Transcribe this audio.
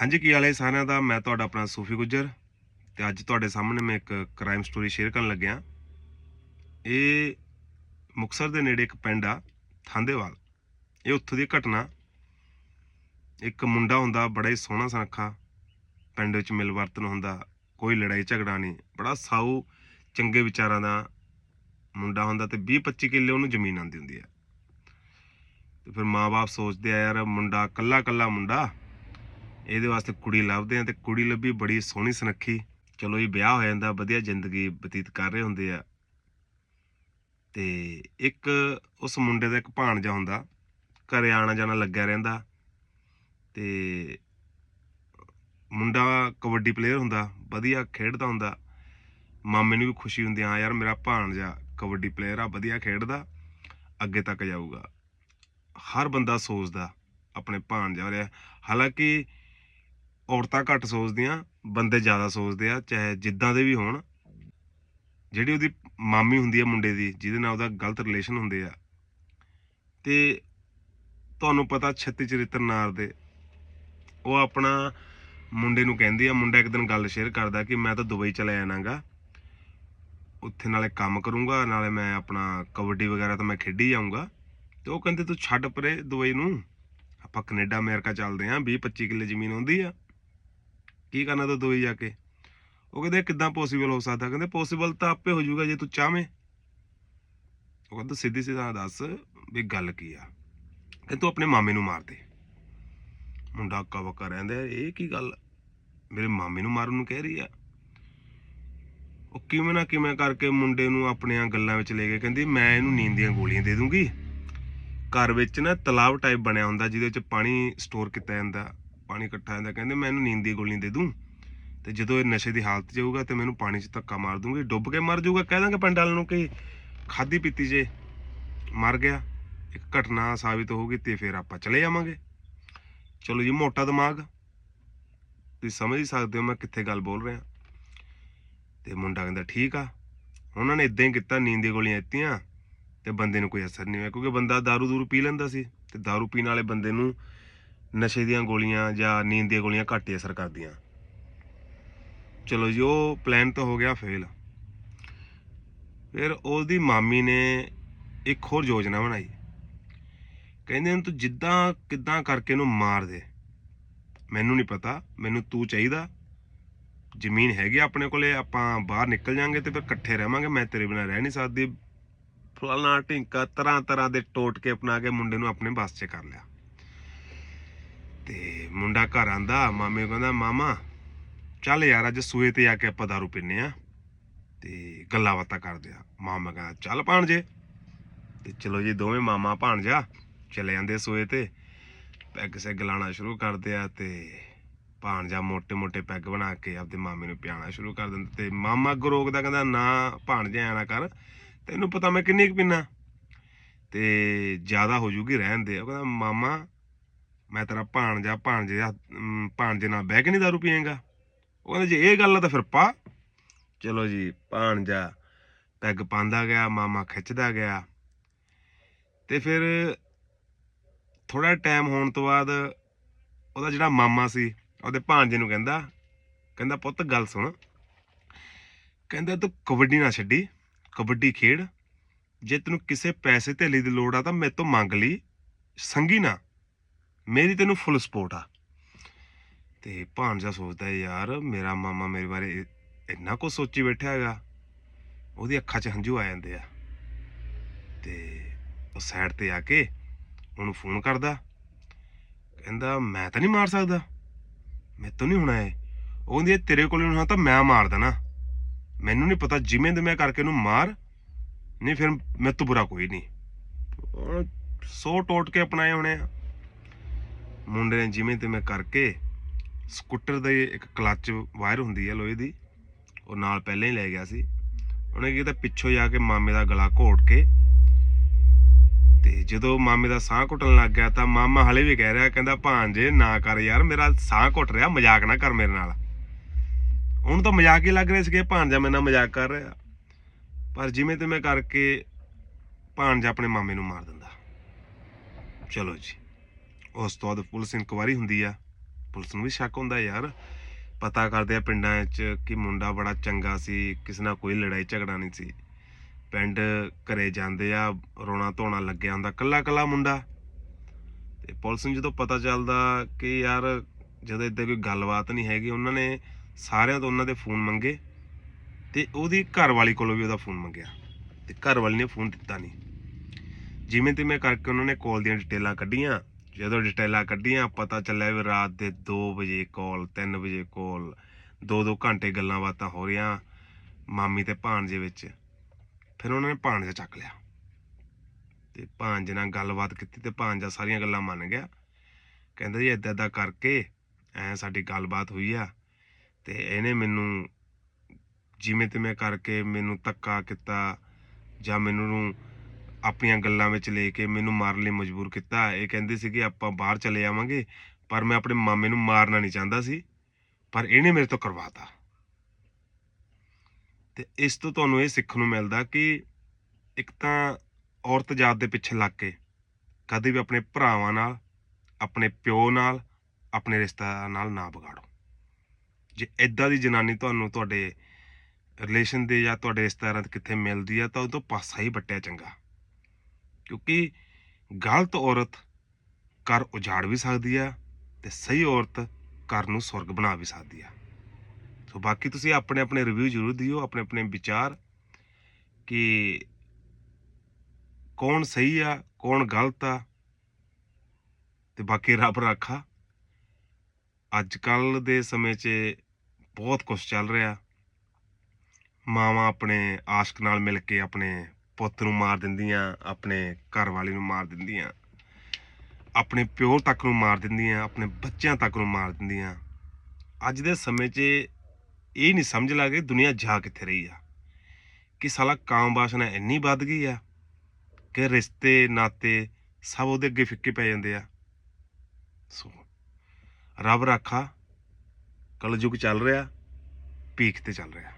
ਹਾਂਜੀ, ਕੀ ਹਾਲ ਹੈ ਸਾਰਿਆਂ ਦਾ? ਮੈਂ ਤੁਹਾਡਾ ਆਪਣਾ ਸੂਫੀ ਗੁੱਜਰ ਤੇ ਅੱਜ ਤੁਹਾਡੇ ਸਾਹਮਣੇ ਮੈਂ ਇੱਕ ਕ੍ਰਾਈਮ ਸਟੋਰੀ ਸ਼ੇਅਰ ਕਰਨ ਲੱਗਿਆ। ਇਹ ਮੁਕਸਰ ਦੇ ਨੇੜੇ ਇੱਕ ਪਿੰਡ ਆ, ਥਾਂਦੇਵਾਲ। ਇਹ ਉੱਥੋਂ ਦੀ ਘਟਨਾ। ਇੱਕ ਮੁੰਡਾ ਹੁੰਦਾ, ਬੜਾ ਹੀ ਸੋਹਣਾ ਸੁਨੱਖਾ, ਪਿੰਡ ਵਿੱਚ ਮਿਲਵਰਤਨ ਹੁੰਦਾ, ਕੋਈ ਲੜਾਈ ਝਗੜਾ ਨਹੀਂ, ਬੜਾ ਸਾਊ, ਚੰਗੇ ਵਿਚਾਰਾਂ ਦਾ ਮੁੰਡਾ ਹੁੰਦਾ ਤੇ 20 25 ਕਿੱਲੇ ਉਹਨੂੰ ਜ਼ਮੀਨ ਆਂਦੀ ਹੁੰਦੀ ਆ। ਤੇ ਫਿਰ ਮਾਪੇ ਸੋਚਦੇ ਆ, ਯਾਰ ਮੁੰਡਾ ਕੱਲਾ ਕੱਲਾ ਮੁੰਡਾ ਇਹਦੇ ਵਾਸਤੇ ਕੁੜੀ ਲੱਭਦੇ ਆ ਤੇ ਕੁੜੀ ਲੱਭੀ ਬੜੀ ਸੋਹਣੀ ਸੁਨੱਖੀ। ਚਲੋ ਜੀ, ਵਿਆਹ ਹੋ ਜਾਂਦਾ, ਵਧੀਆ ਜ਼ਿੰਦਗੀ ਬਤੀਤ ਕਰ ਰਹੇ ਹੁੰਦੇ ਆ। ਤੇ ਇੱਕ ਉਸ ਮੁੰਡੇ ਦਾ ਇੱਕ ਭਾਣਜਾ ਹੁੰਦਾ, ਘਰੇ ਆਣਾ ਜਾਣਾ ਲੱਗਿਆ ਰਹਿੰਦਾ। ਤੇ ਮੁੰਡਾ ਕਬੱਡੀ ਪਲੇਅਰ ਹੁੰਦਾ, ਵਧੀਆ ਖੇਡਦਾ ਹੁੰਦਾ। ਮਾਮੇ ਨੂੰ ਵੀ ਖੁਸ਼ੀ ਹੁੰਦੀ ਆ ਯਾਰ ਮੇਰਾ ਭਾਣਜਾ ਕਬੱਡੀ ਪਲੇਅਰ ਆ, ਵਧੀਆ ਖੇਡਦਾ, ਅੱਗੇ ਤੱਕ ਜਾਊਗਾ। ਹਰ ਬੰਦਾ ਸੋਚਦਾ, ਆਪਣੇ ਭਾਣਜਾ ਰਿਹਾ ਹਾਲਾਂਕਿ ਔਰਤਾਂ ਘੱਟ ਸੋਚਦੀਆਂ, ਬੰਦੇ ਜ਼ਿਆਦਾ ਸੋਚਦੇ ਆ, ਚਾਹੇ ਜਿੱਦਾਂ ਦੇ ਵੀ ਹੋਣ। ਜਿਹੜੀ ਉਹਦੀ ਮਾਮੀ ਹੁੰਦੀ ਆ ਮੁੰਡੇ ਦੀ, ਜਿਹਦੇ ਨਾਲ ਉਹਦਾ ਗਲਤ ਰਿਲੇਸ਼ਨ ਹੁੰਦੇ ਆ। ਤੇ ਤੁਹਾਨੂੰ ਪਤਾ ਛੱਤੀ ਚਰਿੱਤਰ ਨਾਰ ਦੇ। ਉਹ ਆਪਣਾ ਮੁੰਡੇ ਨੂੰ ਕਹਿੰਦੀ ਆ, ਮੁੰਡਾ ਇੱਕ ਦਿਨ ਗੱਲ ਸ਼ੇਅਰ ਕਰਦਾ ਕਿ ਮੈਂ ਤਾਂ ਦੁਬਈ ਚਲਾ ਜਾਣਾਗਾ ਉੱਥੇ ਨਾਲੇ ਕੰਮ ਕਰੂੰਗਾ, ਨਾਲੇ ਮੈਂ ਆਪਣਾ ਕਬੱਡੀ ਵਗੈਰਾ ਤਾਂ ਮੈਂ ਖੇਡੀ ਜਾਊਂਗਾ। ਤੇ ਉਹ ਕਹਿੰਦੇ, ਤੂੰ ਛੱਡ ਪਰੇ ਦੁਬਈ ਨੂੰ। ਆਪਾਂ ਕੈਨੇਡਾ, ਅਮਰੀਕਾ ਚੱਲਦੇ ਆਂ 20 25 ਕਿੱਲੇ ਜ਼ਮੀਨ ਹੁੰਦੀ ਆ। ਕੀ ਕਰਨਾ ਤੂੰ ਦੁਬਈ ਜਾ ਕੇ? ਉਹ ਕਹਿੰਦੇ ਕਿੱਦਾਂ ਪੋਸੀਬਲ ਹੋ ਸਕਦਾ? ਕਹਿੰਦੇ ਪੋਸੀਬਲ ਤਾਂ ਆਪੇ ਹੋ ਜਾਊਗਾ ਜੇ ਤੂੰ ਚਾਹਵੇਂ। ਉਹ ਕਹਿੰਦਾ ਸਿੱਧੀ ਸਿੱਧਾ ਦੱਸ ਵੀ ਗੱਲ ਕੀ ਆ? ਕਿ ਤੂੰ ਆਪਣੇ ਮਾਮੇ ਨੂੰ ਮਾਰ ਦੇ। ਮੁੰਡਾ ਅੱਕਾ ਬੱਕਾ ਰਹਿੰਦਾ ਇਹ ਕੀ ਗੱਲ ਮੇਰੇ ਮਾਮੇ ਨੂੰ ਮਾਰਨ ਨੂੰ ਕਹਿ ਰਹੀ ਆ। ਉਹ ਕਿਵੇਂ ਨਾ ਕਿਵੇਂ ਕਰਕੇ ਮੁੰਡੇ ਨੂੰ ਆਪਣੀਆਂ ਗੱਲਾਂ ਵਿੱਚ ਲੈ ਕੇ ਕਹਿੰਦੀ ਮੈਂ ਇਹਨੂੰ ਨੀਂਦ ਦੀਆਂ ਗੋਲੀਆਂ ਦੇ ਦੂੰਗੀ। ਘਰ ਵਿੱਚ ਨਾ ਤਲਾਬ ਟਾਈਪ ਬਣਿਆ ਹੁੰਦਾ ਜਿਹਦੇ ਵਿੱਚ ਪਾਣੀ ਸਟੋਰ ਕੀਤਾ ਜਾਂਦਾ। ਪਾਣੀ ਇਕੱਠਾ ਹੁੰਦਾ ਕਹਿੰਦੇ ਮੈਂ ਇਹਨੂੰ ਨੀਂਦ ਦੀ ਗੋਲੀਆਂ ਦੇ ਦੂੰ ਤੇ ਜਦੋਂ ਇਹ ਨਸ਼ੇ ਦੀ ਹਾਲਤ 'ਚ ਜਾਊਗਾ ਤੇ ਮੈਨੂੰ ਪਾਣੀ 'ਚ ਧੱਕਾ ਮਾਰ ਦੂੰਗੀ ਡੁੱਬ ਕੇ ਮਰ ਜਾਊਗਾ ਕਹਿ ਦਾਂਗੇ ਪਿੰਡ ਵਾਲਿਆਂ ਨੂੰ ਕਿ ਖਾਦੀ ਪੀਤੀ ਜੇ ਮਰ ਗਿਆ ਇੱਕ ਘਟਨਾ ਸਾਬਿਤ ਹੋਊਗੀ ਤੇ ਫਿਰ ਆਪਾਂ ਚਲੇ ਜਾਵਾਂਗੇ ਚਲੋ ਜੀ ਮੋਟਾ ਦਿਮਾਗ ਤੁਸੀਂ ਸਮਝ ਹੀ ਸਕਦੇ ਹੋ ਮੈਂ ਕਿੱਥੇ ਗੱਲ ਬੋਲ ਰਿਹਾ ਤੇ ਮੁੰਡਾ ਕਹਿੰਦਾ ਠੀਕ ਆ ਉਹਨਾਂ ਨੇ ਇਦਾਂ ਹੀ ਕੀਤਾ ਨੀਂਦ ਦੀਆਂ ਗੋਲੀਆਂ ਦਿੱਤੀਆਂ ਤੇ ਬੰਦੇ ਨੂੰ ਕੋਈ ਅਸਰ ਨਹੀਂ ਹੋਇਆ ਕਿਉਂਕਿ ਬੰਦਾ दारू ਦੂਰੂ ਪੀ ਲੈਂਦਾ ਸੀ ਤੇ दारू ਪੀਣ ਵਾਲੇ ਬੰਦੇ ਨੂੰ ਨਸ਼ੇ ਦੀਆਂ ਗੋਲੀਆਂ ਜਾਂ ਨੀਂਦ ਦੀਆਂ ਗੋਲੀਆਂ ਘੱਟ ਹੀ ਅਸਰ ਕਰਦੀਆਂ। ਚਲੋ ਜੀ, ਉਹ ਪਲਾਨ ਤਾਂ ਹੋ ਗਿਆ ਫੇਲ ਫਿਰ ਉਹਦੀ ਮਾਮੀ ਨੇ ਇੱਕ ਹੋਰ ਯੋਜਨਾ ਬਣਾਈ। ਕਹਿੰਦੇ ਨੇ, ਤੂੰ ਜਿੱਦਾਂ ਕਿੱਦਾਂ ਕਰਕੇ ਇਹਨੂੰ ਮਾਰ ਦੇ, ਮੈਨੂੰ ਨਹੀਂ ਪਤਾ, ਮੈਨੂੰ ਤੂੰ ਚਾਹੀਦਾ। ਜ਼ਮੀਨ ਹੈਗੀ ਆਪਣੇ ਕੋਲੇ, ਆਪਾਂ ਬਾਹਰ ਨਿਕਲ ਜਾਾਂਗੇ ਤੇ ਫਿਰ ਇਕੱਠੇ ਰਹਾਂਗੇ, ਮੈਂ ਤੇਰੇ ਬਿਨਾਂ ਰਹਿ ਨਹੀਂ ਸਕਦੀ। ਫਲਾਣਾ ਢਿੰਕਾ ਤਰ੍ਹਾਂ ਤਰ੍ਹਾਂ ਦੇ ਟੋਟ ਕੇ ਅਪਣਾ ਕੇ ਮੁੰਡੇ ਨੂੰ ਆਪਣੇ ਬਸ 'ਚ ਕਰ ਲਿਆ। ਤੇ ਮੁੰਡਾ ਘਰ ਆਂਦਾ, ਮਾਮੇ ਨੂੰ ਕਹਿੰਦਾ, ਮਾਮਾ, ਚੱਲ ਯਾਰ, ਅੱਜ ਸੂਏ ਤੇ ਆ ਕੇ ਆਪਾਂ ਦਾਰੂ ਪੀਨੇ ਆ। ਤੇ ਗੱਲਾਂ ਬਾਤਾਂ ਕਰਦੇ ਆ। ਮਾਮਾ ਕਹਿੰਦਾ, ਚੱਲ ਭਾਣਜੇ। ਤੇ ਚਲੋ ਜੀ, ਦੋਵੇਂ ਮਾਮਾ ਭਾਣਜਾ ਚਲੇ ਜਾਂਦੇ ਸੂਏ ਤੇ। ਪੈਗ ਸੈਗ ਲਾਣਾ ਸ਼ੁਰੂ ਕਰਦੇ ਆ ਤੇ ਭਾਣਜਾ ਮੋਟੇ ਮੋਟੇ ਪੈਗ ਬਣਾ ਕੇ ਆਪਦੇ ਮਾਮੇ ਨੂੰ ਪਿਆਣਾ ਸ਼ੁਰੂ ਕਰ ਦਿੰਦਾ ਤੇ ਮਾਮਾ ਗਰੋਗ ਦਾ ਕਹਿੰਦਾ, ਨਾ ਭਾਣਜੇ, ਐ ਨਾ ਕਰ, ਤੈਨੂੰ ਪਤਾ ਮੈਂ ਕਿੰਨੀ ਕੁ ਪੀਨਾ ਤੇ ਜ਼ਿਆਦਾ ਹੋ ਜੂਗੀ ਰਹਿਣ ਦੇ। ਉਹ ਕਹਿੰਦਾ, ਮਾਮਾ ਮੈਂ ਤੇਰਾ ਭਾਣਜਾ ਭਾਣਜੇ ਦਾ ਅਮ, ਭਾਣਜੇ ਨਾਲ ਬਹਿ ਕੇ ਨਹੀਂ ਦਾਰੂ ਪੀਏਗਾ। ਉਹ ਕਹਿੰਦੇ ਜੇ ਇਹ ਗੱਲ ਆ ਤਾਂ ਫਿਰ ਪਾ। ਚਲੋ ਜੀ ਭਾਣਜਾ ਪੈਗ ਪਾਉਂਦਾ ਗਿਆ ਮਾਮਾ ਖਿੱਚਦਾ ਗਿਆ। ਤੇ ਫਿਰ ਥੋੜਾ ਟਾਈਮ ਹੋਣ ਤੋਂ ਬਾਅਦ ਉਹਦਾ ਜਿਹੜਾ ਮਾਮਾ ਸੀ ਉਹਦੇ ਭਾਣਜੇ ਨੂੰ ਕਹਿੰਦਾ ਕਹਿੰਦਾ ਪੁੱਤ ਗੱਲ ਸੁਣ। ਕਹਿੰਦਾ ਤੂੰ ਕਬੱਡੀ ਨਾ ਛੱਡੀ ਕਬੱਡੀ ਖੇਡ। ਜੇ ਤੈਨੂੰ ਕਿਸੇ ਪੈਸੇ ਧੇਲੇ ਦੀ ਲੋੜ ਆ ਤਾਂ ਮੇਰੇ ਤੋਂ ਮੰਗ ਲਈ ਸੰਗੀ ਨਾ। ਮੇਰੀ ਤੈਨੂੰ ਫੁੱਲ ਸਪੋਰਟ ਆ। ਤੇ ਭਾਣਜਾ ਸੋਚਦਾ ਯਾਰ, ਮੇਰਾ ਮਾਮਾ ਮੇਰੇ ਬਾਰੇ ਇੰਨਾ ਕੁ ਸੋਚੀ ਬੈਠਾ ਹੈਗਾ। ਉਹਦੀ ਅੱਖਾਂ 'ਚ ਹੰਝੂ ਆ ਜਾਂਦੇ ਆ। ਤੇ ਉਹ ਸਾਈਡ ਤੇ ਆ ਕੇ ਉਹਨੂੰ ਫੋਨ ਕਰਦਾ। ਕਹਿੰਦਾ, ਮੈਂ ਤਾਂ ਨਹੀਂ ਮਾਰ ਸਕਦਾ। ਮੇਰੇ ਤੋਂ ਨਹੀਂ ਹੋਣਾ ਇਹ। ਉਹ ਕਹਿੰਦੀ, ਇਹ ਤੇਰੇ ਕੋਲ ਹੋਣਾ ਤਾਂ ਮੈਂ ਮਾਰ ਦੇਣਾ। ਮੈਨੂੰ ਨਹੀਂ ਪਤਾ ਜਿਵੇਂ ਦੇ ਮੈਂ ਕਰਕੇ ਇਹਨੂੰ ਮਾਰ, ਨਹੀਂ ਫਿਰ ਮੇਰੇ ਤੋਂ ਬੁਰਾ ਕੋਈ ਨਹੀਂ। ਉਹ ਸੋ ਟੋਟ ਕੇ ਅਪਣਾਏ ਹੋਣੇ ਆ। ਮੁੰਡੇ ਨੇ ਜਿਵੇਂ ਤੇ ਮੈਂ ਕਰਕੇ ਸਕੂਟਰ ਦੇ ਇੱਕ ਕਲੱਚ ਵਾਇਰ ਹੁੰਦੀ ਹੈ ਲੋਹੇ ਦੀ, ਉਹ ਨਾਲ ਪਹਿਲਾਂ ਹੀ ਲੈ ਗਿਆ ਸੀ। ਉਹਨੇ ਕੀ ਕੀਤਾ ਪਿੱਛੋਂ ਜਾ ਕੇ ਮਾਮੇ ਦਾ ਗਲਾ ਘੋਟ ਕੇ ਤੇ ਜਦੋਂ ਮਾਮੇ ਦਾ ਸਾਹ ਘੁੱਟਣ ਲੱਗ ਗਿਆ ਤਾਂ ਮਾਮਾ ਹਲੇ ਵੀ ਕਹਿ ਰਿਹਾ, ਕਹਿੰਦਾ ਭਾਂਜੇ ਨਾ ਕਰ ਯਾਰ, ਮੇਰਾ ਸਾਹ ਘੁੱਟ ਰਿਹਾ, ਮਜ਼ਾਕ ਨਾ ਕਰ ਮੇਰੇ ਨਾਲ। ਉਹਨੂੰ ਤਾਂ ਮਜ਼ਾਕ ਹੀ ਲੱਗ ਰਿਹਾ ਸੀ ਕਿ ਭਾਂਜਾ ਮੇਰੇ ਨਾਲ ਮਜ਼ਾਕ ਕਰ ਰਿਹਾ। ਪਰ ਜਿਵੇਂ ਤੇ ਮੈਂ ਕਰਕੇ ਭਾਂਜਾ ਆਪਣੇ ਮਾਮੇ ਨੂੰ ਮਾਰ ਦਿੰਦਾ। ਚਲੋ ਜੀ। ਉਸ ਤੋਂ ਬਾਅਦ ਪੁਲਿਸ ਇਨਕੁਆਇਰੀ ਹੁੰਦੀ ਆ। ਪੁਲਿਸ ਨੂੰ ਵੀ ਸ਼ੱਕ ਹੁੰਦਾ ਯਾਰ। ਪਤਾ ਕਰਦੇ ਆ ਪਿੰਡਾਂ 'ਚ ਕਿ ਮੁੰਡਾ ਬੜਾ ਚੰਗਾ ਸੀ, ਕਿਸੇ ਨਾਲ ਕੋਈ ਲੜਾਈ ਝਗੜਾ ਨਹੀਂ ਸੀ। ਪਿੰਡ ਘਰੇ ਜਾਂਦੇ ਆ, ਰੋਣਾ ਧੋਣਾ ਲੱਗਿਆ ਹੁੰਦਾ ਕੱਲਾ ਕੱਲਾ ਮੁੰਡਾ। ਤੇ ਪੁਲਿਸ ਨੂੰ ਜਦੋਂ ਪਤਾ ਚੱਲਦਾ ਕਿ ਯਾਰ ਜਦੋਂ ਇੱਦਾਂ ਕੋਈ ਗੱਲਬਾਤ ਨਹੀਂ ਹੈਗੀ, ਉਹਨਾਂ ਨੇ ਸਾਰਿਆਂ ਤੋਂ ਉਹਨਾਂ ਦੇ ਫੋਨ ਮੰਗੇ ਤੇ ਉਹਦੀ ਘਰ ਵਾਲੀ ਕੋਲੋਂ ਵੀ ਉਹਦਾ ਫੋਨ ਮੰਗਿਆ। ਤੇ ਘਰ ਵਾਲੀ ਨੇ ਫੋਨ ਦਿੱਤਾ ਨਹੀਂ। ਜਿਵੇਂ ਤੇ ਮੈਂ ਕਰਕੇ ਉਹਨਾਂ ਨੇ ਕਾਲ ਦੀਆਂ ਡਿਟੇਲਾਂ ਕੱਢੀਆਂ ਜਦੋਂ ਡਿਟੇਲਾਂ ਕੱਢੀਆਂ, ਪਤਾ ਚੱਲਿਆ ਵੀ ਰਾਤ ਦੇ 2 ਵਜੇ ਕਾਲ 3 ਵਜੇ ਕਾਲ 2-2 ਘੰਟੇ ਗੱਲਾਂ ਬਾਤਾਂ ਹੋ ਰਹੀਆਂ ਮਾਮੀ ਤੇ ਭਾਣਜੇ ਵਿੱਚ। ਫਿਰ ਉਹਨਾਂ ਨੇ ਭਾਣਜਾ ਚੱਕ ਲਿਆ ਤੇ ਭਾਣਜੇ ਨਾਲ ਗੱਲਬਾਤ ਕੀਤੀ ਤੇ ਭਾਣਜਾ ਸਾਰੀਆਂ ਗੱਲਾਂ ਮੰਨ ਗਿਆ। ਕਹਿੰਦਾ ਜੀ, ਏਦਾਂ ਏਦਾਂ ਕਰਕੇ ਐ ਸਾਡੀ ਗੱਲਬਾਤ ਹੋਈ ਆ ਤੇ ਇਹਨੇ ਮੈਨੂੰ ਜਿਵੇਂ ਤੇ ਮੈਂ ਕਰਕੇ ਮੈਨੂੰ ਧੱਕਾ ਕੀਤਾ ਜਾਂ ਮੈਨੂੰ ਆਪਣੀਆਂ ਗੱਲਾਂ ਵਿੱਚ ਲੈ ਕੇ ਮੈਨੂੰ ਮਾਰਨ ਲਈ ਮਜਬੂਰ ਕੀਤਾ। ਇਹ ਕਹਿੰਦੇ ਸੀ ਕਿ ਆਪਾਂ ਬਾਹਰ ਚਲੇ ਜਾਵਾਂਗੇ ਪਰ ਮੈਂ ਆਪਣੇ ਮਾਮੇ ਨੂੰ ਮਾਰਨਾ ਨਹੀਂ ਚਾਹੁੰਦਾ ਸੀ, ਪਰ ਇਹਨੇ ਮੇਰੇ ਤੋਂ ਕਰਵਾਤਾ। ਤੇ ਇਸ ਤੋਂ ਤੁਹਾਨੂੰ ਇਹ ਸਿੱਖਣ ਨੂੰ ਮਿਲਦਾ ਕਿ ਇੱਕ ਤਾਂ ਔਰਤ ਜਾਤ ਦੇ ਪਿੱਛੇ ਲੱਗ ਕੇ ਕਦੇ ਵੀ ਆਪਣੇ ਭਰਾਵਾਂ ਨਾਲ, ਆਪਣੇ ਪਿਓ ਨਾਲ, ਆਪਣੇ ਰਿਸ਼ਤਾ ਨਾਲ ਨਾ ਵਿਗਾੜੋ। ਜੇ ਇਦਾਂ ਦੀ ਜਨਾਨੀ ਤੁਹਾਨੂੰ ਤੁਹਾਡੇ ਰਿਲੇਸ਼ਨ ਦੇ ਜਾਂ ਤੁਹਾਡੇ ਰਿਸ਼ਤੇਦਾਰਾਂ 'ਚ ਕਿੱਥੇ ਮਿਲਦੀ ਆ, ਤਾਂ ਉਹ ਤੋਂ ਪਾਸਾ ਹੀ ਵੱਟਿਆ ਚੰਗਾ। ਕਿਉਂਕਿ ਗਲਤ ਔਰਤ ਘਰ ਉਜਾੜ ਵੀ ਸਕਦੀ ਆ ਤੇ ਸਹੀ ਔਰਤ ਘਰ ਨੂੰ ਸੁਰਗ ਬਣਾ ਵੀ ਸਕਦੀ ਆ। ਸੋ ਬਾਕੀ ਤੁਸੀਂ ਆਪਣੇ ਆਪਣੇ ਰਿਵਿਊ ਜ਼ਰੂਰ ਦਿਓ ਆਪਣੇ ਆਪਣੇ ਵਿਚਾਰ ਕਿ ਕੌਣ ਸਹੀ ਆ, ਕੌਣ ਗਲਤ ਆ ਤੇ ਬਾਕੀ ਰੱਬ ਰਾਖਾ ਅੱਜ ਕੱਲ ਦੇ ਸਮੇਂ 'ਚ ਬਹੁਤ ਕੁਝ ਚੱਲ ਰਿਹਾ। ਮਾਵਾਂ ਆਪਣੇ ਆਸ਼ਕ ਨਾਲ ਮਿਲ ਕੇ ਆਪਣੇ ਪੁੱਤ ਨੂੰ ਮਾਰ ਦਿੰਦੀਆਂ, ਆਪਣੇ ਘਰ ਵਾਲੇ ਨੂੰ ਮਾਰ ਦਿੰਦੀਆਂ, ਆਪਣੇ ਪਿਓ ਤੱਕ ਨੂੰ ਮਾਰ ਦਿੰਦੀਆਂ, ਆਪਣੇ ਬੱਚਿਆਂ ਤੱਕ ਨੂੰ ਮਾਰ ਦਿੰਦੀਆਂ। ਅੱਜ ਦੇ ਸਮੇਂ 'ਚ ਇਹ ਨਹੀਂ ਸਮਝ ਲੱਗੇ ਦੁਨੀਆ ਜਾ ਕਿੱਥੇ ਰਹੀ ਆ। ਕਿ ਸਾਲਾ ਕਾਮ ਵਾਸਨਾ ਇੰਨੀ ਵੱਧ ਗਈ ਆ ਕਿ ਰਿਸ਼ਤੇ, ਨਾਤੇ ਸਭ ਉਹਦੇ ਅੱਗੇ ਫਿੱਕੇ ਪੈ ਜਾਂਦੇ ਆ। ਸੋ, ਰੱਬ ਰਾਖਾ, ਕਲਯੁਗ ਚੱਲ ਰਿਹਾ ਪੀਕ ਤੇ ਚੱਲ ਰਿਹਾ।